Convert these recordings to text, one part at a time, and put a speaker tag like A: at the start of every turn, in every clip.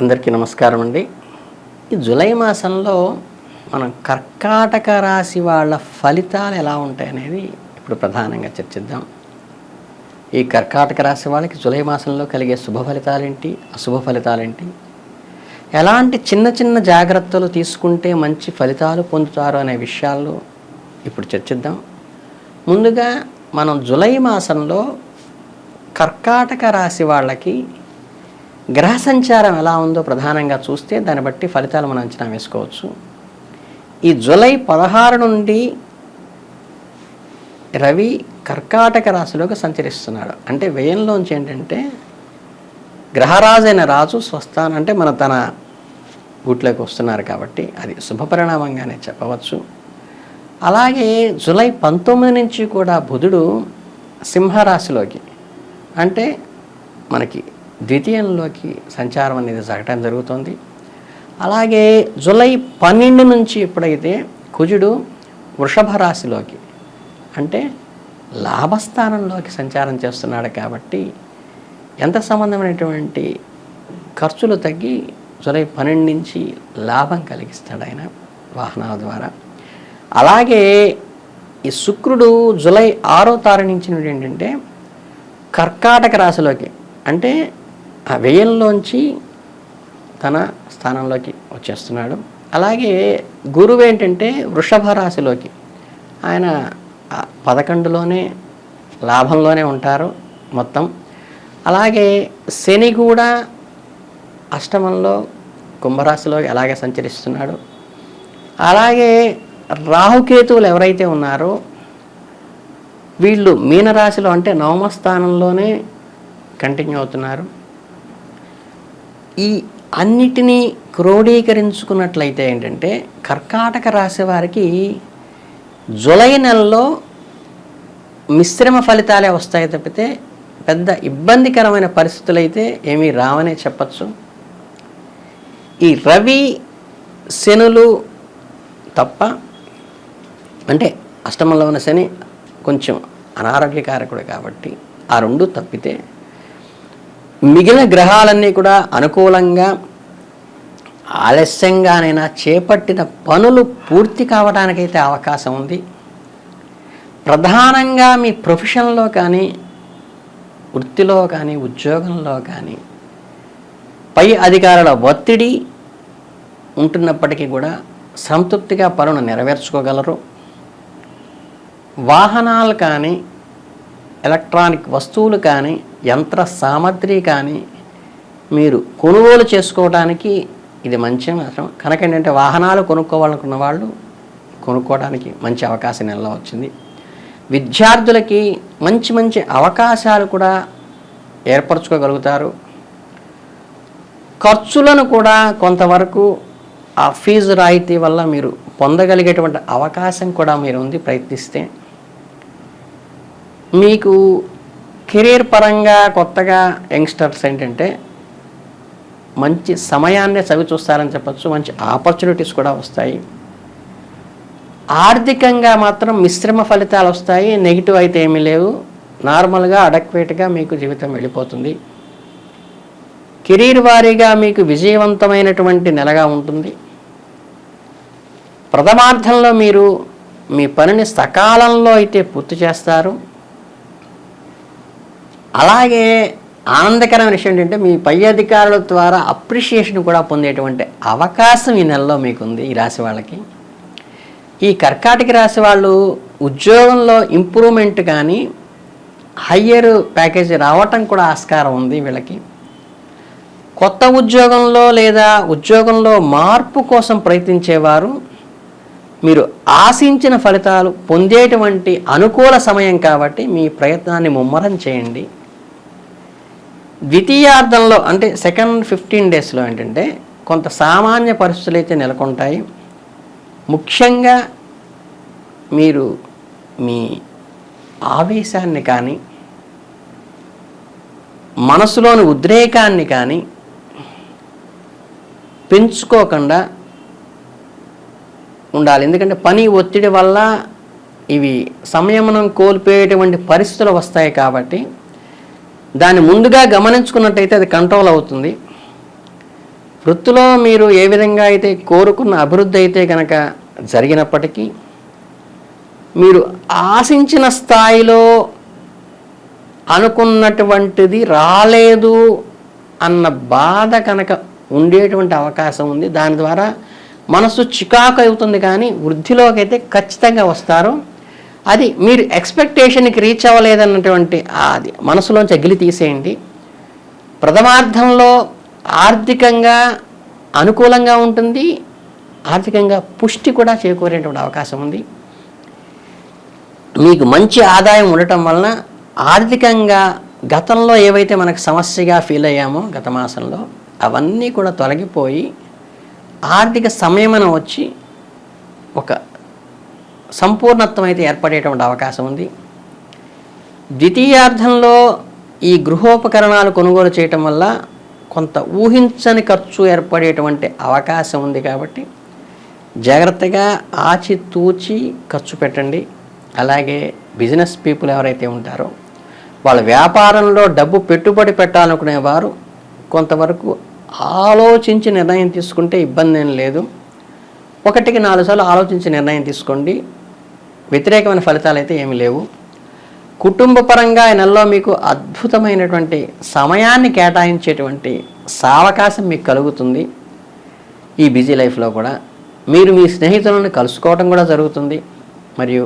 A: అందరికీ నమస్కారం అండి. ఈ జూలై మాసంలో మనం కర్కాటక రాశి వాళ్ళ ఫలితాలు ఎలా ఉంటాయనేది ఇప్పుడు ప్రధానంగా చర్చిద్దాం. ఈ కర్కాటక రాశి వాళ్ళకి జూలై మాసంలో కలిగే శుభ ఫలితాలేంటి? అశుభ ఫలితాలేంటి? ఎలాంటి చిన్న చిన్న జాగ్రత్తలు తీసుకుంటే మంచి ఫలితాలు పొందుతారు అనే విషయాల్లో ఇప్పుడు చర్చిద్దాం. ముందుగా మనం జూలై మాసంలో కర్కాటక రాశి వాళ్ళకి గ్రహ సంచారం ఎలా ఉందో ప్రధానంగా చూస్తే దాన్ని బట్టి ఫలితాలు మనం అంచనా వేసుకోవచ్చు. ఈ జూలై పదహారు నుండి రవి కర్కాటక రాశిలోకి సంచరిస్తున్నాడు. అంటే వ్యయంలోంచి ఏంటంటే గ్రహరాజైన రాజు స్వస్థానం అంటే మన తన గూట్లోకి వస్తున్నారు కాబట్టి అది శుభపరిణామంగానే చెప్పవచ్చు. అలాగే జూలై పంతొమ్మిది నుంచి కూడా బుధుడు సింహరాశిలోకి అంటే మనకి ద్వితీయంలోకి సంచారం అనేది జరగటం జరుగుతుంది. అలాగే జూలై పన్నెండు నుంచి ఎప్పుడైతే కుజుడు వృషభ రాశిలోకి అంటే లాభస్థానంలోకి సంచారం చేస్తున్నాడు కాబట్టి ఎంత సంబంధమైనటువంటి ఖర్చులు తగ్గి జూలై పన్నెండు నుంచి లాభం కలిగిస్తాడు ఆయన వాహనాల ద్వారా. అలాగే ఈ శుక్రుడు జూలై ఆరో తారీఖు నుంచి ఏంటంటే కర్కాటక రాశిలోకి అంటే ఆ వ్యయంలోంచి తన స్థానంలోకి వచ్చేస్తున్నాడు. అలాగే గురువు ఏంటంటే వృషభ రాశిలోకి. ఆయన పదకొండులోనే లాభంలోనే ఉంటారు మొత్తం. అలాగే శని కూడా అష్టమంలో కుంభరాశిలోకి అలాగే సంచరిస్తున్నాడు. అలాగే రాహుకేతువులు ఎవరైతే ఉన్నారో వీళ్ళు మీనరాశిలో అంటే నవమ స్థానంలోనే కంటిన్యూ అవుతున్నారు. ఈ అన్నిటినీ క్రోడీకరించుకున్నట్లయితే ఏంటంటే కర్కాటక రాశి వారికి జులై నెలలో మిశ్రమ ఫలితాలే వస్తాయి తప్పితే పెద్ద ఇబ్బందికరమైన పరిస్థితులు అయితే ఏమీ రావనే చెప్పచ్చు. ఈ రవి శనులు తప్ప అంటే అష్టమంలో ఉన్న శని కొంచెం అనారోగ్యకారకుడు కాబట్టి ఆ రెండు తప్పితే మిగిలిన గ్రహాలన్నీ కూడా అనుకూలంగా ఆలస్యంగానైనా చేపట్టిన పనులు పూర్తి కావడానికైతే అవకాశం ఉంది. ప్రధానంగా మీ ప్రొఫెషన్లో కానీ వృత్తిలో కానీ ఉద్యోగంలో కానీ పై అధికారుల ఒత్తిడి ఉంటున్నప్పటికీ కూడా సంతృప్తిగా పనులు నెరవేర్చుకోగలరు. వాహనాలు కానీ ఎలక్ట్రానిక్ వస్తువులు కానీ యంత్ర సామగ్రి కానీ మీరు కొనుగోలు చేసుకోవడానికి ఇది మంచి మాత్రం కనుక ఏంటంటే వాహనాలు కొనుక్కోవాలనుకున్న వాళ్ళు కొనుక్కోవడానికి మంచి అవకాశం నెలలో వచ్చింది. విద్యార్థులకి మంచి మంచి అవకాశాలు కూడా ఏర్పరచుకోగలుగుతారు. ఖర్చులను కూడా కొంతవరకు ఆ ఫీజు రాయితీ వల్ల మీరు పొందగలిగేటువంటి అవకాశం కూడా మీరు ఉంది ప్రయత్నిస్తే. మీకు కెరీర్ పరంగా కొత్తగా యంగ్స్టర్స్ ఏంటంటే మంచి సమయాన్నే చవి చూస్తారని చెప్పచ్చు మంచి ఆపర్చునిటీస్ కూడా వస్తాయి. ఆర్థికంగా మాత్రం మిశ్రమ ఫలితాలు వస్తాయి నెగిటివ్ అయితే ఏమీ లేవు. నార్మల్గా అడక్వేట్గా మీకు జీవితం వెళ్ళిపోతుంది. కెరీర్ వారీగా మీకు విజయవంతమైనటువంటి నెలగా ఉంటుంది. ప్రథమార్థంలో మీరు మీ పనిని సకాలంలో అయితే పూర్తి చేస్తారు. అలాగే ఆనందకరమైన విషయం ఏంటంటే మీ పై అధికారుల ద్వారా అప్రిషియేషన్ కూడా పొందేటువంటి అవకాశం ఈ నెలలో మీకుంది ఈ రాశి వాళ్ళకి. ఈ కర్కాటక రాశి వాళ్ళు ఉద్యోగంలో ఇంప్రూవ్మెంట్ కానీ హయ్యర్ ప్యాకేజీ రావటం కూడా ఆస్కారం ఉంది వీళ్ళకి. కొత్త ఉద్యోగంలో లేదా ఉద్యోగంలో మార్పు కోసం ప్రయత్నించేవారు మీరు ఆశించిన ఫలితాలు పొందేటువంటి అనుకూల సమయం కాబట్టి మీ ప్రయత్నాన్ని ముమ్మరం చేయండి. ద్వితీయార్థంలో అంటే సెకండ్ ఫిఫ్టీన్ డేస్లో ఏంటంటే కొంత సామాన్య పరిస్థితులు అయితే నెలకొంటాయి. ముఖ్యంగా మీరు మీ ఆవేశాన్ని కానీ మనసులోని ఉద్రేకాన్ని కానీ పెంచుకోకుండా ఉండాలి. ఎందుకంటే పని ఒత్తిడి వల్ల ఇవి సంయమనం కోల్పోయేటువంటి పరిస్థితులు వస్తాయి కాబట్టి దాన్ని ముందుగా గమనించుకున్నట్టయితే అది కంట్రోల్ అవుతుంది. వృత్తిలో మీరు ఏ విధంగా అయితే కోరుకున్న అభివృద్ధి అయితే కనుక జరిగినప్పటికీ మీరు ఆశించిన స్థాయిలో అనుకున్నటువంటిది రాలేదు అన్న బాధ కనుక ఉండేటువంటి అవకాశం ఉంది. దాని ద్వారా మనసు చికాకు అవుతుంది కానీ వృద్ధిలోకి అయితే ఖచ్చితంగా వస్తారు. అది మీరు ఎక్స్పెక్టేషన్కి రీచ్ అవ్వలేదన్నటువంటి అది మనసులోంచి అగిలి తీసేయండి. ప్రథమార్థంలో ఆర్థికంగా అనుకూలంగా ఉంటుంది. ఆర్థికంగా పుష్టి కూడా చేకూరేటువంటి అవకాశం ఉంది. మీకు మంచి ఆదాయం ఉండటం వలన ఆర్థికంగా గతంలో ఏవైతే మనకు సమస్యగా ఫీల్ అయ్యామో గత మాసంలో అవన్నీ కూడా తొలగిపోయి ఆర్థిక సంయమనం వచ్చి సంపూర్ణత్వం అయితే ఏర్పడేటువంటి అవకాశం ఉంది. ద్వితీయార్థంలో ఈ గృహోపకరణాలు కొనుగోలు చేయటం వల్ల కొంత ఊహించని ఖర్చు ఏర్పడేటువంటి అవకాశం ఉంది కాబట్టి జాగ్రత్తగా ఆచితూచి ఖర్చు పెట్టండి. అలాగే బిజినెస్ పీపుల్ ఎవరైతే ఉంటారో వాళ్ళ వ్యాపారంలో డబ్బు పెట్టుబడి పెట్టాలనుకునే వారు కొంతవరకు ఆలోచించి నిర్ణయం తీసుకుంటే ఇబ్బంది ఏం లేదు. ఒకటికి నాలుగు సార్లు ఆలోచించి నిర్ణయం తీసుకోండి. వ్యతిరేకమైన ఫలితాలు అయితే ఏమీ లేవు. కుటుంబ పరంగా ఈ నెలలో మీకు అద్భుతమైనటువంటి సమయాన్ని కేటాయించేటువంటి సావకాశం మీకు కలుగుతుంది. ఈ బిజీ లైఫ్లో కూడా మీరు మీ స్నేహితులను కలుసుకోవటం కూడా జరుగుతుంది. మరియు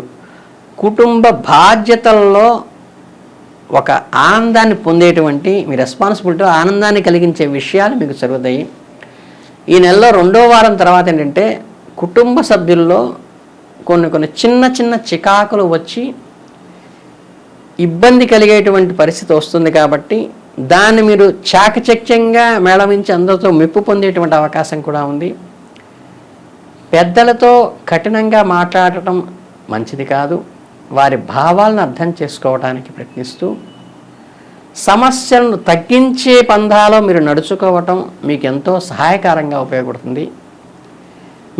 A: కుటుంబ బాధ్యతల్లో ఒక ఆనందాన్ని పొందేటువంటి మీ రెస్పాన్సిబిలిటీ ఆనందాన్ని కలిగించే విషయాలు మీకు జరుగుతాయి. ఈ నెలలో రెండో వారం తర్వాత ఏంటంటే కుటుంబ సభ్యుల్లో కొన్ని కొన్ని చిన్న చిన్న చికాకులు వచ్చి ఇబ్బంది కలిగేటువంటి పరిస్థితి వస్తుంది కాబట్టి దాన్ని మీరు చాకచక్యంగా మేళవించి అందరితో మెప్పు పొందేటువంటి అవకాశం కూడా ఉంది. పెద్దలతో కఠినంగా మాట్లాడటం మంచిది కాదు. వారి భావాలను అర్థం చేసుకోవడానికి ప్రయత్నిస్తూ సమస్యలను తగ్గించే పంధాలో మీరు నడుచుకోవటం మీకు ఎంతో సహాయకరంగా ఉపయోగపడుతుంది.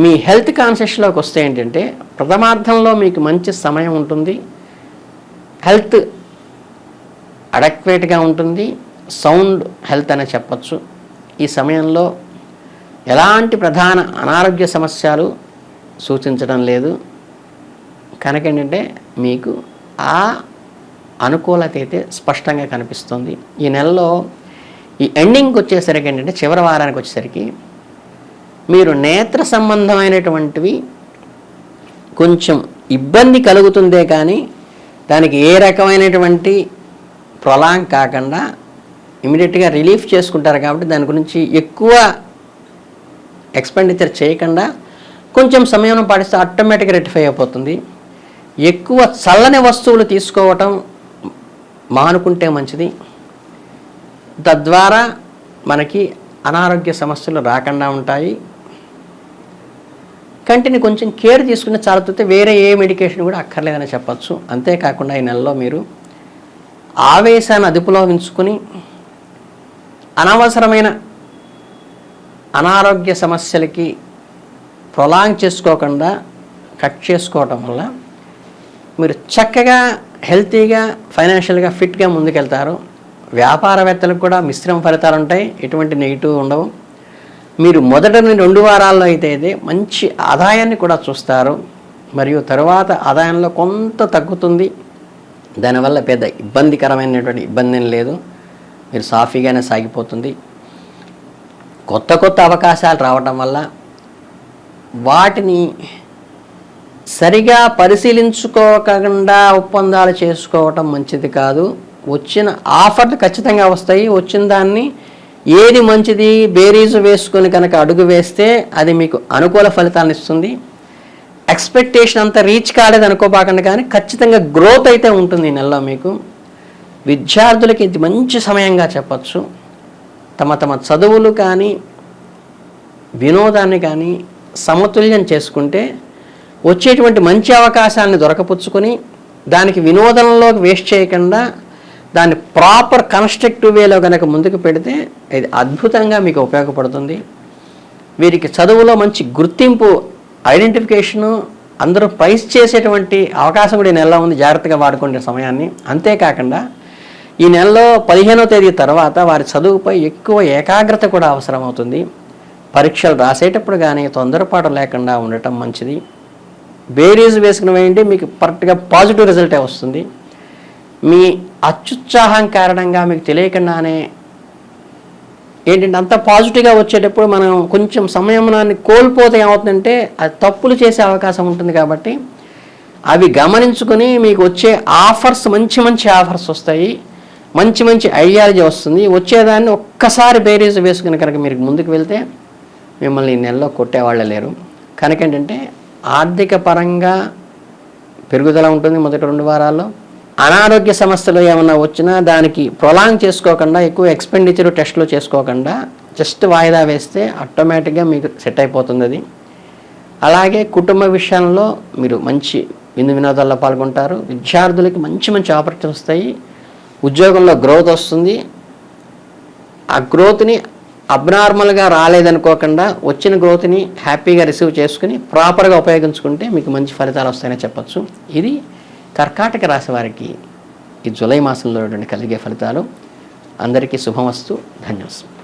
A: మీ హెల్త్ కాన్షియస్లోకి వస్తే ఏంటంటే ప్రథమార్థంలో మీకు మంచి సమయం ఉంటుంది. హెల్త్ అడక్వేట్గా ఉంటుంది. సౌండ్ హెల్త్ అనే చెప్పచ్చు. ఈ సమయంలో ఎలాంటి ప్రధాన అనారోగ్య సమస్యలు సూచించడం లేదు. కనుక ఏంటంటే మీకు ఆ అనుకూలత అయితే స్పష్టంగా కనిపిస్తుంది. ఈ నెలలో ఈ ఎండింగ్కి వచ్చేసరికి ఏంటంటే చివరి వారానికి వచ్చేసరికి మీరు నేత్ర సంబంధమైనటువంటివి కొంచెం ఇబ్బంది కలుగుతుందే కానీ దానికి ఏ రకమైనటువంటి ప్రొలాంగ్ కాకుండా ఇమీడియట్గా రిలీఫ్ చేసుకుంటారు కాబట్టి దాని గురించి ఎక్కువ ఎక్స్పెండిచర్ చేయకుండా కొంచెం సమయం పాటిస్తే ఆటోమేటిక్గా రెటిఫై అయిపోతుంది. ఎక్కువ చల్లని వస్తువులు తీసుకోవటం మానుకుంటే మంచిది. తద్వారా మనకి అనారోగ్య సమస్యలు రాకుండా ఉంటాయి. కంటిని కొంచెం కేర్ తీసుకుని చాలుతుంటే వేరే ఏ మెడికేషన్ కూడా అక్కర్లేదని చెప్పచ్చు. అంతేకాకుండా ఈ నెలలో మీరు ఆవేశాన్ని అదుపులో ఉంచుకుని అనవసరమైన అనారోగ్య సమస్యలకి ప్రొలాంగ్ చేసుకోకుండా కట్ చేసుకోవటం వల్ల మీరు చక్కగా హెల్తీగా ఫైనాన్షియల్గా ఫిట్గా ముందుకెళ్తారు. వ్యాపారవేత్తలకు కూడా మిశ్రమ ఫలితాలు ఉంటాయి ఎటువంటి నెగిటివ్ ఉండవు. మీరు మొదటని రెండు వారాల్లో అయితే అయితే మంచి ఆదాయాన్ని కూడా చూస్తారు. మరియు తరువాత ఆదాయంలో కొంత తగ్గుతుంది. దానివల్ల పెద్ద ఇబ్బందికరమైనటువంటి ఇబ్బంది ఏం లేదు. మీరు సాఫీగానే సాగిపోతుంది. కొత్త కొత్త అవకాశాలు రావటం వల్ల వాటిని సరిగా పరిశీలించుకోకుండా ఒప్పందాలు చేసుకోవటం మంచిది కాదు. వచ్చిన ఆఫర్లు ఖచ్చితంగా వస్తాయి. వచ్చిన దాన్ని ఏది మంచిది బేరీజ్ వేసుకొని కనుక అడుగు వేస్తే అది మీకు అనుకూల ఫలితాలను ఇస్తుంది. ఎక్స్పెక్టేషన్ అంతా రీచ్ కాలేదు అనుకోపాకండి కానీ ఖచ్చితంగా గ్రోత్ అయితే ఉంటుంది ఈ నెలలో మీకు. విద్యార్థులకి ఇది మంచి సమయంగా చెప్పచ్చు. తమ తమ చదువులు కానీ వినోదాన్ని కానీ సమతుల్యం చేసుకుంటే వచ్చేటువంటి మంచి అవకాశాన్ని దొరకపుచ్చుకొని దానికి వినోదంలోకి వేస్ట్ చేయకుండా దాన్ని ప్రాపర్ కన్స్ట్రక్టివ్ వేలో కనుక ముందుకు పెడితే ఇది అద్భుతంగా మీకు ఉపయోగపడుతుంది. వీరికి చదువులో మంచి గుర్తింపు ఐడెంటిఫికేషను అందరూ ప్రైస్ చేసేటువంటి అవకాశం కూడా ఈ నెలలో ఉంది. జాగ్రత్తగా వాడుకునే సమయాన్ని. అంతేకాకుండా ఈ నెలలో పదిహేనో తేదీ తర్వాత వారి చదువుపై ఎక్కువ ఏకాగ్రత కూడా అవసరమవుతుంది. పరీక్షలు రాసేటప్పుడు కానీ తొందరపాటు లేకుండా ఉండటం మంచిది. బేరీజ్ వేసుకుని వేయండి మీకు కరెక్ట్గా పాజిటివ్ రిజల్టే వస్తుంది. మీ అత్యుత్సాహం కారణంగా మీకు తెలియకుండానే ఏంటంటే అంత పాజిటివ్గా వచ్చేటప్పుడు మనం కొంచెం సంయమనాన్ని కోల్పోతే ఏమవుతుందంటే అది తప్పులు చేసే అవకాశం ఉంటుంది కాబట్టి అవి గమనించుకొని మీకు వచ్చే ఆఫర్స్ మంచి మంచి ఆఫర్స్ వస్తాయి. మంచి మంచి ఐడియాలజీ వస్తుంది. వచ్చేదాన్ని ఒక్కసారి బేరీజ్ వేసుకుని కనుక మీరు ముందుకు వెళ్తే మిమ్మల్ని ఈ నెలలో కొట్టేవాళ్ళే లేరు. కనుక ఏంటంటే ఆర్థిక పరంగా పెరుగుదల ఉంటుంది మొదటి రెండు వారాల్లో. అనారోగ్య సమస్యలు ఏమైనా వచ్చినా దానికి ప్రొలాంగ్ చేసుకోకుండా ఎక్కువ ఎక్స్పెండిచర్ టెస్ట్లు చేసుకోకుండా జస్ట్ వాయిదా వేస్తే ఆటోమేటిక్గా మీకు సెట్ అయిపోతుంది అది. అలాగే కుటుంబ విషయంలో మీరు మంచి విందు వినోదాల్లో పాల్గొంటారు. విద్యార్థులకి మంచి మంచి ఆపర్చునిటీ వస్తాయి. ఉద్యోగంలో గ్రోత్ వస్తుంది. ఆ గ్రోత్ని అబ్నార్మల్గా రాలేదనుకోకుండా వచ్చిన గ్రోత్ని హ్యాపీగా రిసీవ్ చేసుకుని ప్రాపర్గా ఉపయోగించుకుంటే మీకు మంచి ఫలితాలు వస్తాయని చెప్పచ్చు. ఇది కర్కాటక రాశి వారికి ఈ జూలై మాసంలో కలిగే ఫలితాలు. అందరికీ శుభమస్తు. ధన్యవాదాలు